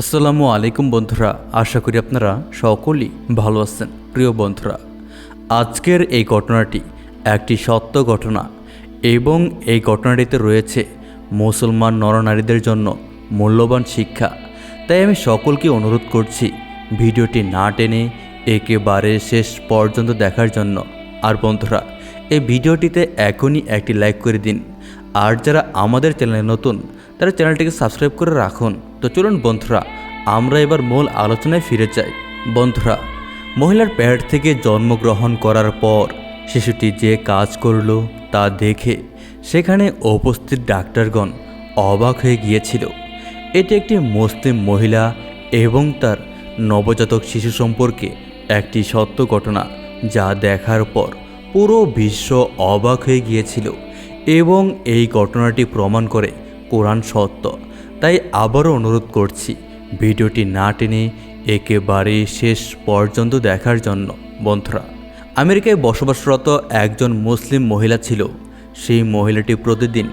আসসালামু আলাইকুম বন্ধুরা, আশা করি আপনারা সকলেই ভালো আছেন। প্রিয় বন্ধুরা, আজকের এই ঘটনাটি একটি সত্য ঘটনা এবং এই ঘটনাটিতে রয়েছে মুসলমান নরনারীদের জন্য মূল্যবান শিক্ষা। তাই আমি সকলকে অনুরোধ করছি ভিডিওটি না টেনে একেবারে শেষ পর্যন্ত দেখার জন্য। আর বন্ধুরা, এই ভিডিওটিতে এখনই একটি লাইক করে দিন। আর যারা আমাদের চ্যানেলে নতুন, তারা চ্যানেলটিকে সাবস্ক্রাইব করে রাখুন। তো চলুন বন্ধুরা, আমরা এবার মূল আলোচনায় ফিরে যাই। বন্ধুরা, মহিলার পেট থেকে জন্মগ্রহণ করার পর শিশুটি যে কাজ করল তা দেখে সেখানে উপস্থিত ডাক্তারগণ অবাক হয়ে গিয়েছিল। এটি একটি মুসলিম মহিলা এবং তার নবজাতক শিশু সম্পর্কে একটি সত্য ঘটনা যা দেখার পর পুরো বিশ্ব অবাক হয়ে গিয়েছিল এবং এই ঘটনাটি প্রমাণ করে কোরআন সত্য। তাই আবারও অনুরোধ করছি, ভিডিওটি না টেনে একেবারে শেষ পর্যন্ত দেখার জন্য। বন্ধুরা, আমেরিকায় বসবাসরত একজন মুসলিম মহিলা ছিল। সেই মহিলাটি প্রতিদিন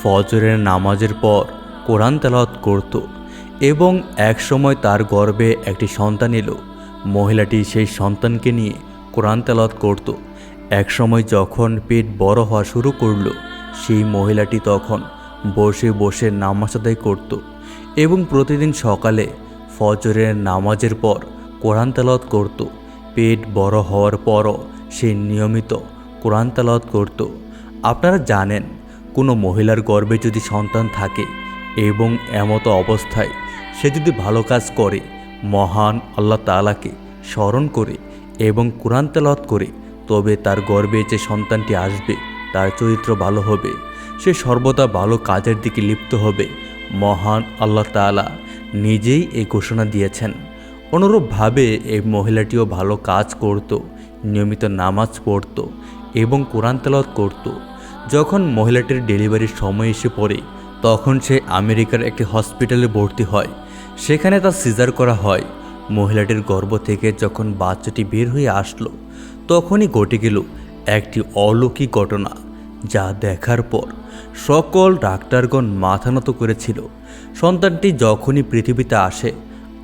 ফজরের নামাজের পর কোরআন তেলাওয়াত করত এবং একসময় তার গর্ভে একটি সন্তান এলো। মহিলাটি সেই সন্তানকে নিয়ে কোরআন তেলাওয়াত করত। একসময় যখন পেট বড় হওয়া শুরু করল, সেই মহিলাটি তখন বসে বসে নামাজ আদায় করত এবং প্রতিদিন সকালে ফজরের নামাজের পর কোরআন তেলাওয়াত করত। পেট বড় হওয়ার পরও সে নিয়মিত কোরআন তেলাওয়াত করত। আপনারা জানেন, কোনো মহিলার গর্ভে যদি সন্তান থাকে এবং এমতো অবস্থায় সে যদি ভালো কাজ করে, মহান আল্লাহ তাআলাকে স্মরণ করে এবং কোরআন তেলাওয়াত করে, তবে তার গর্ভে যে সন্তানটি আসবে, তার চরিত্র ভালো হবে। সে সর্বদা ভালো কাজের দিকে লিপ্ত হবে। মহান আল্লাহ তাআলা নিজেই এই ঘোষণা দিয়েছেন। অনুরূপভাবে এই মহিলাটিও ভালো কাজ করত, নিয়মিত নামাজ পড়ত এবং কোরআন তেলাওয়াত করত। যখন মহিলাটির ডেলিভারির সময় এসে পড়ে, তখন সে আমেরিকার একটি হসপিটালে ভর্তি হয়। সেখানে তার সিজার করা হয়। মহিলাটির গর্ভ থেকে যখন বাচ্চাটি বের হয়ে আসলো, তখনই ঘটে গেল একটি অলৌকিক ঘটনা। যা দেখার পর সকল ডাক্তারগণ মাথা নত করেছিল। সন্তানটি যখনই পৃথিবীতে আসে,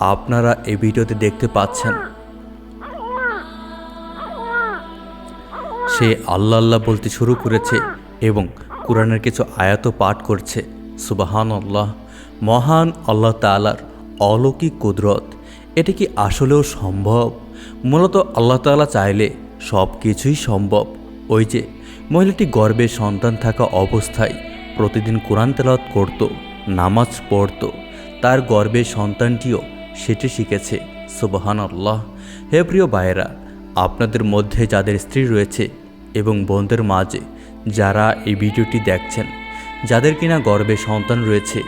আপনারা এই ভিডিওতে দেখতে পাচ্ছেন। সে আল্লাহ আল্লাহ বলতে শুরু করেছে এবং কোরআনের কিছু আয়াত পাঠ করছে। সুবাহান আল্লাহ মহান আল্লাহ তালার অলৌকিক কুদরত, এটা কি আসলেও সম্ভব? মূলত আল্লাহ তাআলা চাইলে সব কিছুই সম্ভব। ওই যে মহিলাটি গর্ভে সন্তান থাকা অবস্থায় প্রতিদিন কোরআন তেলাওয়াত করত, নামাজ পড়ত। তার গর্ভে সন্তানটিও সেটি শিখেছে। সুবাহান আল্লাহ হে প্রিয় ভাইয়েরা, আপনাদের মধ্যে যাদের স্ত্রী রয়েছে এবং বোনদের মাঝে যারা এই ভিডিওটি দেখছেন, যাদের কিনা গর্ভে সন্তান রয়েছে,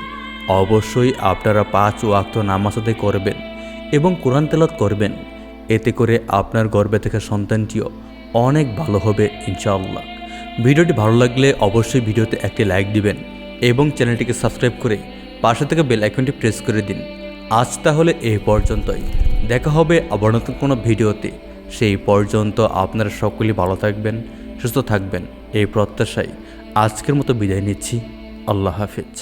অবশ্যই আপনারা পাঁচ ওয়াক্ত নামাজ আদায় করবেন এবং কোরআন তেলাত করবেন। এতে করে আপনার গর্বে থাকা সন্তানটিও অনেক ভালো হবে, ইনশাআল্লাহ। ভিডিওটি ভালো লাগলে অবশ্যই ভিডিওতে একটি লাইক দিবেন এবং চ্যানেলটিকে সাবস্ক্রাইব করে পাশে থেকে বেল আইকনটি প্রেস করে দিন। আজ তাহলে এ পর্যন্তই। দেখা হবে আবার নতুন কোনো ভিডিওতে। সেই পর্যন্ত আপনারা সকলেই ভালো থাকবেন, সুস্থ থাকবেন, এই প্রত্যাশায়। আজকের মতো বিদায় নিচ্ছি। আল্লাহ হাফিজ।